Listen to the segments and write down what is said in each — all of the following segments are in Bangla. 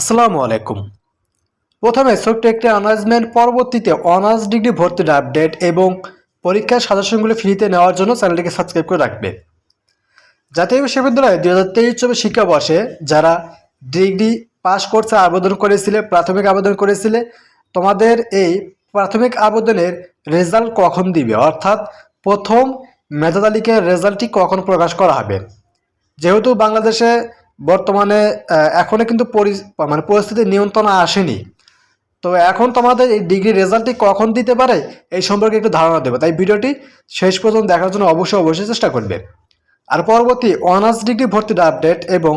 আসসালামু আলাইকুম। প্রথমে ছোট্ট একটি অনার্সমেন্ট পরবর্তীতে অনার্স ডিগ্রি ভর্তির আপডেট এবং পরীক্ষার সাজেশনগুলো ফ্রিতে নেওয়ার জন্য চ্যানেলটিকে সাবস্ক্রাইব করে রাখবে। জাতীয় বিশ্ববিদ্যালয়ে দুই হাজার তেইশ চব্বিশ শিক্ষাবর্ষে যারা ডিগ্রি পাস করছে আবেদন করেছিলে, প্রাথমিক আবেদন করেছিলে, তোমাদের এই প্রাথমিক আবেদনের রেজাল্ট কখন দিবে? অর্থাৎ প্রথম মেধা তালিকার রেজাল্টটি কখন প্রকাশ করা হবে? যেহেতু বাংলাদেশে বর্তমানে আহ, এখনও কিন্তু মানে পরিস্থিতি নিয়ন্ত্রণে আসেনি। তো এখন তোমাদের এই ডিগ্রি রেজাল্টটি কখন দিতে পারে এই সম্পর্কে একটু ধারণা দেবে। তাই ভিডিওটি শেষ পর্যন্ত দেখার জন্য অবশ্যই অবশ্যই চেষ্টা করবে। আর পরবর্তী অনার্স ডিগ্রি ভর্তির আপডেট এবং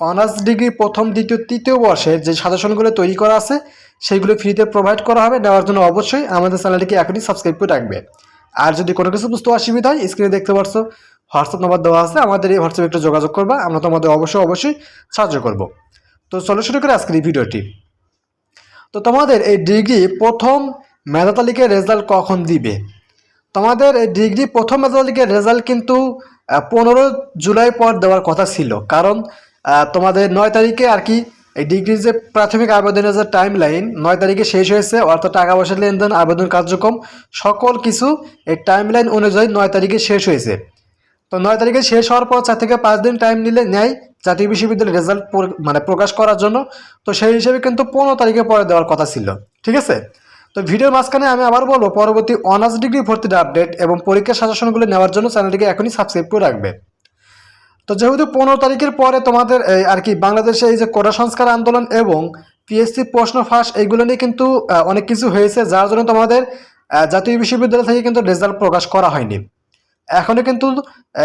অনার্স ডিগ্রি প্রথম দ্বিতীয় তৃতীয় বর্ষে যে সাজেশনগুলো তৈরি করা আছে সেইগুলো ফ্রিতে প্রোভাইড করা হবে। নেওয়ার জন্য অবশ্যই আমাদের চ্যানেলটিকে এখনই সাবস্ক্রাইব করে রাখবে। আর যদি কোনো কিছু বুঝতে অসুবিধা হয় স্ক্রিনে দেখতে পারছ হোয়াটসঅ্যাপ নাম্বার দেওয়া আছে, আমাদের এই হোয়াটসঅ্যাপে একটু যোগাযোগ করবা, আমরা তোমাদের অবশ্যই অবশ্যই সাহায্য করব। তো চলো শুরু করে আজকের এই ভিডিওটি। তো তোমাদের এই ডিগ্রি প্রথম মেধা তালিকার রেজাল্ট কখন দিবে? তোমাদের এই ডিগ্রি প্রথম মেধা তালিকার রেজাল্ট কিন্তু পনেরো জুলাই পর দেওয়ার কথা ছিল। কারণ তোমাদের নয় তারিখে আর কি, এই ডিগ্রির যে প্রাথমিক আবেদনের যে টাইম লাইন নয় তারিখে শেষ হয়েছে, অর্থাৎ টাকা পয়সা লেনদেন, আবেদন কার্যক্রম, সকল কিছু এই টাইম লাইন অনুযায়ী নয় তারিখে শেষ হয়েছে। তো নয় তারিখে শেষ হওয়ার পর চার থেকে পাঁচ দিন টাইম নিলে নেয় জাতীয় বিশ্ববিদ্যালয়ের রেজাল্ট মানে প্রকাশ করার জন্য। তো সেই হিসেবে কিন্তু পনেরো তারিখে পরে দেওয়ার কথা ছিল। ঠিক আছে? তো ভিডিওর মাঝখানে আমি আবার বলব, পরবর্তী অনার্স ডিগ্রি ভর্তির আপডেট এবং পরীক্ষার সাজেশনগুলো নেওয়ার জন্য চ্যানেলটিকে এখনই সাবস্ক্রাইব করে রাখবে। তো যেহেতু পনেরো তারিখের পরে তোমাদের আর কি, বাংলাদেশে এই যে কোটা সংস্কার আন্দোলন এবং পিএসসি প্রশ্ন ফাঁস, এইগুলো নিয়ে কিন্তু অনেক কিছু হয়েছে, যার জন্য তোমাদের জাতীয় বিশ্ববিদ্যালয় থেকে কিন্তু রেজাল্ট প্রকাশ করা হয়নি। এখনও কিন্তু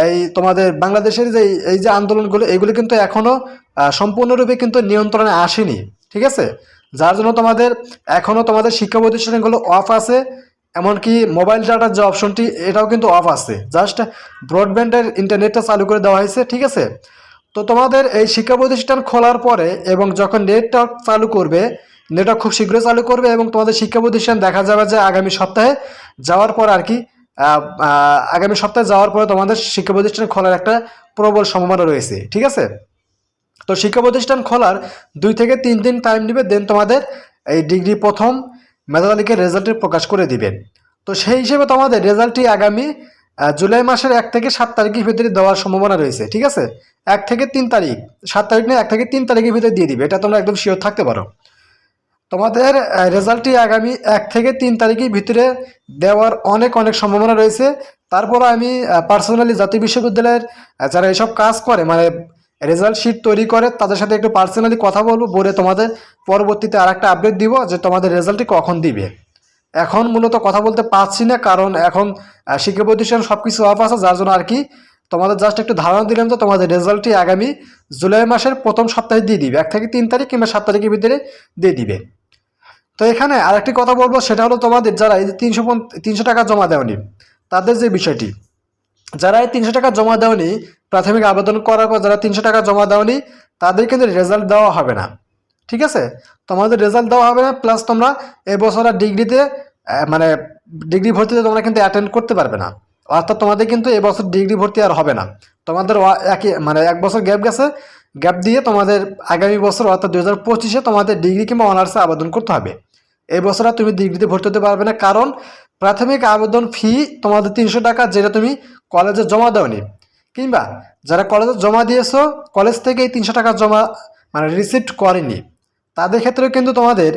এই তোমাদের বাংলাদেশের যে এই- যে আন্দোলনগুলো এগুলো কিন্তু এখনও আহ, সম্পূর্ণরূপে কিন্তু নিয়ন্ত্রণে আসেনি ঠিক আছে? যার জন্য তোমাদের এখনও তোমাদের শিক্ষা প্রতিষ্ঠানগুলো অফ আছে এমনকি মোবাইল ডাটার যে অপশনটি এটাও কিন্তু অফ আছে। জাস্ট ব্রডব্যান্ডের ইন্টারনেটটা চালু করে দেওয়া হয়েছে ঠিক আছে? তো তোমাদের এই শিক্ষা প্রতিষ্ঠান খোলার পরে এবং যখন নেটওয়ার্ক চালু করবে নেটওয়ার্ক খুব শীঘ্রই চালু করবে এবং তোমাদের শিক্ষা প্রতিষ্ঠান দেখা যাবে যে আগামী সপ্তাহে যাওয়ার পর আর কি আগামী সপ্তাহে যাওয়ার পরে তোমাদের শিক্ষা প্রতিষ্ঠান খোলার একটা প্রবল সম্ভাবনা রয়েছে, ঠিক আছে? তো শিক্ষা প্রতিষ্ঠান খোলার দুই থেকে তিন দিন টাইম নেবে দেন তোমাদের এই ডিগ্রি প্রথম মেধা তালিকার রেজাল্টের প্রকাশ করে দিবেন তো সেই হিসেবে তোমাদের রেজাল্টটি আগামী জুলাই মাসের এক থেকে সাত তারিখের ভিতরে দেওয়ার সম্ভাবনা রয়েছে, ঠিক আছে? এক থেকে তিন তারিখ, সাত তারিখ না, এক থেকে তিন তারিখের ভিতরে দিয়ে দিবে, এটা তোমরা একদম শিওর থাকতে পারো। তোমাদের রেজাল্টটি আগামী এক থেকে তিন তারিখের ভিতরে দেওয়ার অনেক অনেক সম্ভাবনা রয়েছে। তারপর আমি পার্সোনালি জাতীয় বিশ্ববিদ্যালয়ের যারা এসব কাজ করে মানে রেজাল্ট শিট তৈরি করে, তাদের সাথে একটু পার্সোনালি কথা বলব, বলে তোমাদের পরবর্তীতে আর একটা আপডেট দিব যে তোমাদের রেজাল্টটি কখন দিবে। এখন মূলত কথা বলতে পারছি না, কারণ এখন শিক্ষা প্রতিষ্ঠান সব কিছু অফ আছে, যার জন্য আর কি তোমাদের জাস্ট একটু ধারণা দিলাম তো তোমাদের রেজাল্টটি আগামী জুলাই মাসের প্রথম সপ্তাহে দিয়ে দিবে, এক থেকে তিন তারিখ কিংবা সাত তারিখের ভিতরে দিয়ে দিবে। তো এখানে আরেকটি কথা বলব, সেটা হলো তোমাদের যারা এই যে তিনশো তিনশো টাকা জমা দেওনি, তাদের যে বিষয়টি, যারা এই তিনশো টাকা জমা দেওনি, প্রাথমিক আবেদন করার পর যারা তিনশো টাকা জমা দেওনি, তাদের কিন্তু রেজাল্ট দেওয়া হবে না। ঠিক আছে? তোমাদের রেজাল্ট দেওয়া হবে না প্লাস তোমরা এবছর আর ডিগ্রিতে মানে ডিগ্রি ভর্তিতে তোমরা কিন্তু অ্যাটেন্ড করতে পারবে না। অর্থাৎ তোমাদের কিন্তু এবছর ডিগ্রি ভর্তি আর হবে না। তোমাদের একই মানে এক বছর গ্যাপ গেছে গ্যাপ দিয়ে তোমাদের আগামী বছর, অর্থাৎ দু হাজার পঁচিশে তোমাদের ডিগ্রি কিংবা অনার্সে আবেদন করতে হবে। এই বছর আর তুমি ডিগ্রিতে ভর্তি হতে পারবে না, কারণ প্রাথমিক আবেদন ফি তোমাদের তিনশো টাকা যেটা তুমি কলেজে জমা দাওনি। কিংবা যারা কলেজে জমা দিয়েছ, কলেজ থেকে এই তিনশো টাকা জমা মানে রিসিপ্ট করেনি। তাদের ক্ষেত্রেও কিন্তু তোমাদের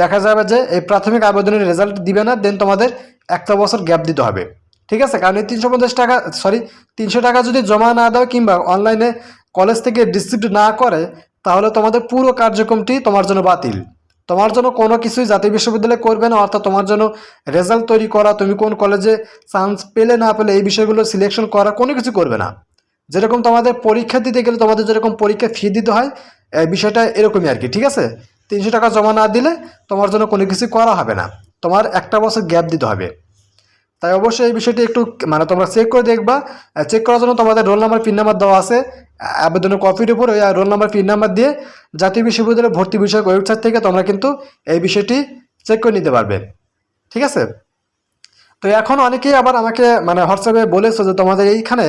দেখা যাবে যে এই প্রাথমিক আবেদনের রেজাল্ট দিবে না দেন তোমাদের একটা বছর গ্যাপ দিতে হবে। ঠিক আছে? কারণ এই তিনশো পঞ্চাশ টাকা সরি তিনশো টাকা যদি জমা না দাও কিংবা অনলাইনে কলেজ থেকে ডিস্ট্রিবিউট না করে, তাহলে তোমাদের পুরো কার্যক্রমটি তোমার জন্য বাতিল। তোমার জন্য কোনো কিছুই জাতীয় বিশ্ববিদ্যালয় করবে না, অর্থাৎ তোমার জন্য রেজাল্ট তৈরি করা, তুমি কোন কলেজে চান্স পেলে না পেলে এই বিষয়গুলো সিলেকশন করা, কোনো কিছু করবে না। যেরকম তোমাদের পরীক্ষা দিতে গেলে তোমাদের যেরকম পরীক্ষা ফি দিতে হয় বিষয়টা এরকমই আর কি ঠিক আছে? তিনশো টাকা জমা না দিলে তোমার জন্য কোনো কিছু করা হবে না। তোমার একটা বছর গ্যাপ দিতে হবে। তাই অবশ্যই এই বিষয়টি একটু মানে তোমরা চেক করে দেখবা। চেক করার জন্য তোমাদের রোল নাম্বার পিন নাম্বার দেওয়া আছে। আবেদনের কপির উপর ওই রোল নাম্বার পিন নাম্বার দিয়ে জাতীয় বিশ্ববিদ্যালয়ের ভর্তি বিষয়ক ওয়েবসাইট থেকে তোমরা কিন্তু এই বিষয়টি চেক করে নিতে পারবে। ঠিক আছে? তো এখন অনেকেই আবার আমাকে মানে হোয়াটসঅ্যাপে বলেছ যে তোমাদের এইখানে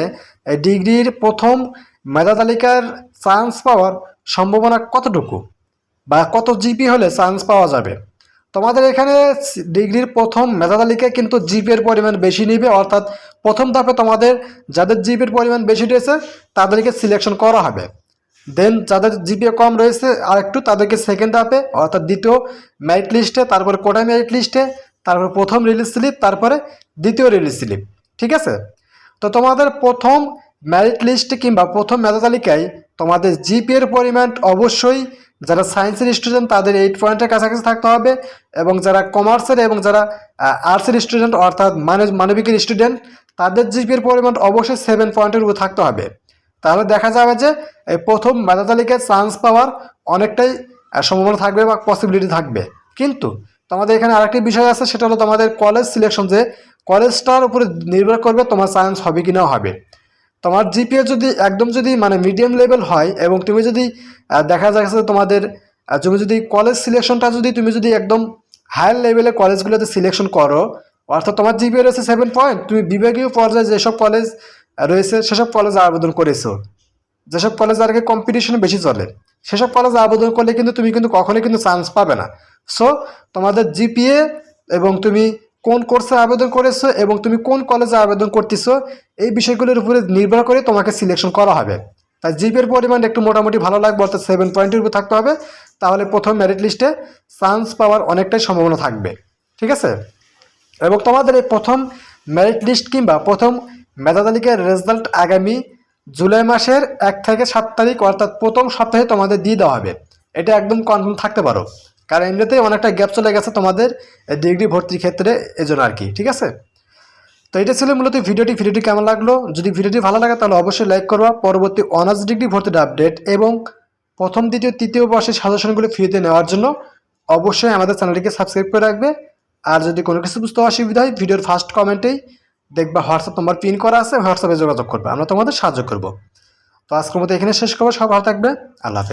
এই ডিগ্রির প্রথম মেধা তালিকার চান্স পাওয়ার সম্ভাবনা কতটুকু? বা কত জিপি হলে চান্স পাওয়া যাবে? তোমাদের এখানে ডিগ্রির প্রথম মেধা তালিকায় কিন্তু জিপের পরিমাণ বেশি নিবে, অর্থাৎ প্রথম ধাপে তোমাদের যাদের জিপের পরিমাণ বেশি রয়েছে, তাদেরকে সিলেকশন করা হবে। দেন যাদের জিপিএ কম রয়েছে আর একটু তাদেরকে সেকেন্ড ধাপে, অর্থাৎ দ্বিতীয় মেরিট লিস্টে তারপরে কোটা মেরিট লিস্টে তারপরে প্রথম রিলিজ স্লিপ তারপরে দ্বিতীয় রিলিজ স্লিপ ঠিক আছে? তো তোমাদের প্রথম মেরিট লিস্ট কিংবা প্রথম মেধা তালিকায় তোমাদের জিপিএর পরিমাণ অবশ্যই যারা সায়েন্সের স্টুডেন্ট তাদের এইট পয়েন্টের কাছাকাছি থাকতে হবে এবং যারা কমার্সের এবং যারা আর্টসের স্টুডেন্ট অর্থাৎ মানব, মানবিকের স্টুডেন্ট তাদের জিপিএর পরিমাণ অবশ্যই সেভেন পয়েন্টের উপর থাকতে হবে। তাহলে দেখা যাবে যে, এই প্রথম মেধা তালিকায় চান্স পাওয়ার অনেকটাই সম্ভাবনা থাকবে বা পসিবিলিটি থাকবে। কিন্তু তোমাদের এখানে আরেকটি বিষয় আছে, সেটা হলো তোমাদের কলেজ সিলেকশন যে কলেজটার উপরে নির্ভর করবে তোমার সায়েন্স হবে কি না হবে। তোমার জিপিএ যদি একদম যদি মানে মিডিয়াম লেভেল হয় এবং তুমি যদি দেখা যাচ্ছে তোমাদের তুমি যদি কলেজ সিলেকশনটা যদি তুমি যদি একদম হায়ার লেভেলের কলেজগুলোতে সিলেকশন করো, অর্থাৎ তোমার জিপিএ রয়েছে সেভেন পয়েন্ট তুমি বিভাগীয় পর্যায়ে যেসব কলেজ রয়েছে সেসব কলেজে আবেদন করেছ। যেসব কলেজে আর কি কম্পিটিশন বেশি চলে, সেসব কলেজে আবেদন করলে কিন্তু তুমি কিন্তু কখনোই কিন্তু চান্স পাবে না। সো তোমাদের জিপিএ এবং তুমি কোন কোর্সে আবেদন করেছ এবং তুমি কোন কলেজে আবেদন করতেছো, এই বিষয়গুলোর উপরে নির্ভর করে তোমাকে সিলেকশন করা হবে। তাই জিপের পরিমাণ একটু মোটামুটি ভালো লাগবে, অর্থাৎ সেভেন পয়েন্টের উপর থাকতে হবে। তাহলে প্রথম মেরিট লিস্টে চান্স পাওয়ার অনেকটাই সম্ভাবনা থাকবে। ঠিক আছে? এবং তোমাদের এই প্রথম মেরিট লিস্ট কিংবা প্রথম মেধা তালিকার রেজাল্ট আগামী জুলাই মাসের এক থেকে সাত তারিখ, অর্থাৎ প্রথম সপ্তাহে তোমাদের দিয়ে দেওয়া হবে। এটা একদম কনফার্ম থাকতে পারো। কারণ এমনিতেই অনেকটা গ্যাপ চলে গেছে তোমাদের ডিগ্রি ভর্তির ক্ষেত্রে, এজন্য আর কি, ঠিক আছে? তো এটা ছিল মূলত ভিডিওটি ভিডিওটি কেমন লাগল? যদি ভিডিওটি ভালো লাগে, তাহলে অবশ্যই লাইক করবা। পরবর্তী অনার্স ডিগ্রি ভর্তির আপডেট এবং প্রথম, দ্বিতীয়, তৃতীয় বর্ষের সাজেশনগুলো ফ্রিতে নেওয়ার জন্য অবশ্যই আমাদের চ্যানেলটিকে সাবস্ক্রাইব করে রাখবে। আর যদি কোনো কিছু বুঝতে অসুবিধা হয় ভিডিওর ফার্স্ট কমেন্টেই দেখবা হোয়াটসঅ্যাপ নম্বর পিন করা আছে হোয়াটসঅ্যাপে যোগাযোগ করবে। আমরা তোমাদের সাহায্য করব। তো আজকের মতো এখানে শেষ করব। সব ভালো থাকবে। আল্লাহ